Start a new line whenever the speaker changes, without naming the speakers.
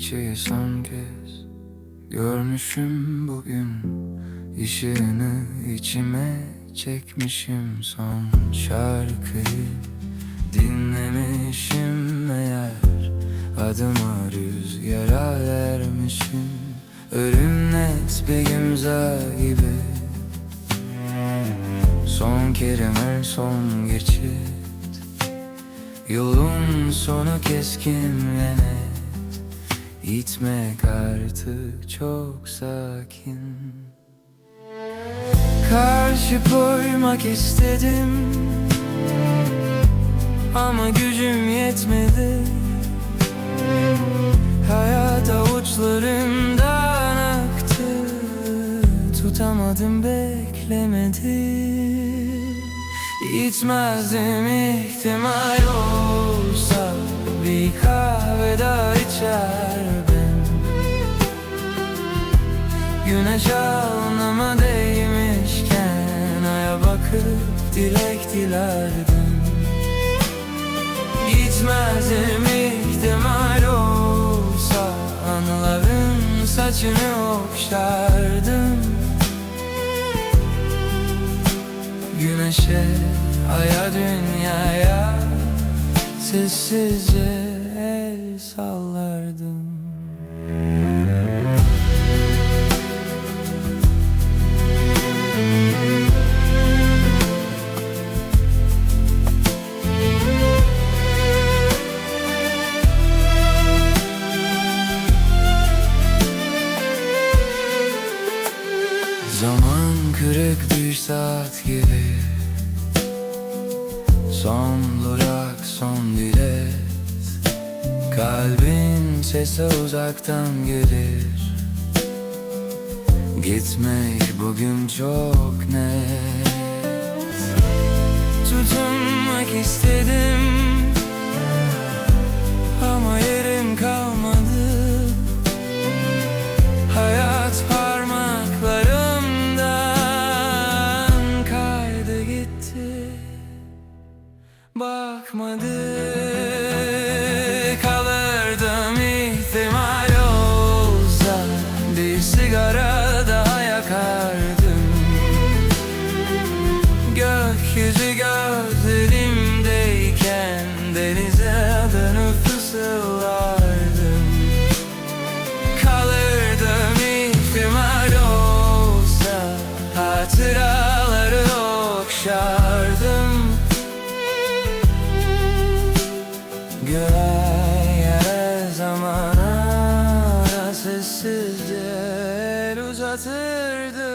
geceyi son kez Görmüşüm bugün. Işığını içime çekmişim Son şarkıyı dinlemişim. Meğer Adıma rüzgara vermişim. Ölüm net bir imza gibi. Son kelime son geçit. Yolun sonu keskin Gitmek artık çok sakin. Karşı koymak istedim Ama gücüm yetmedi. Hayat avuçlarımdan aktı Tutamadım beklemedi. Gitmezdim ihtimal olsa Alnıma değmişken Aya bakıp dilek dilerdim. Gitmezdim ihtimal olsa Anıların saçını okşardım. Güneşe, aya, dünyaya Sessizce el sallardım kırık bir saat gibi. Son durak son bilet Kalbin sesi uzaktan gelir. Gitmek bugün çok net Bakmadı kalırdım ihtimal olsa Bir sigara daha yakardım. Gökyüzü gö anlatırdı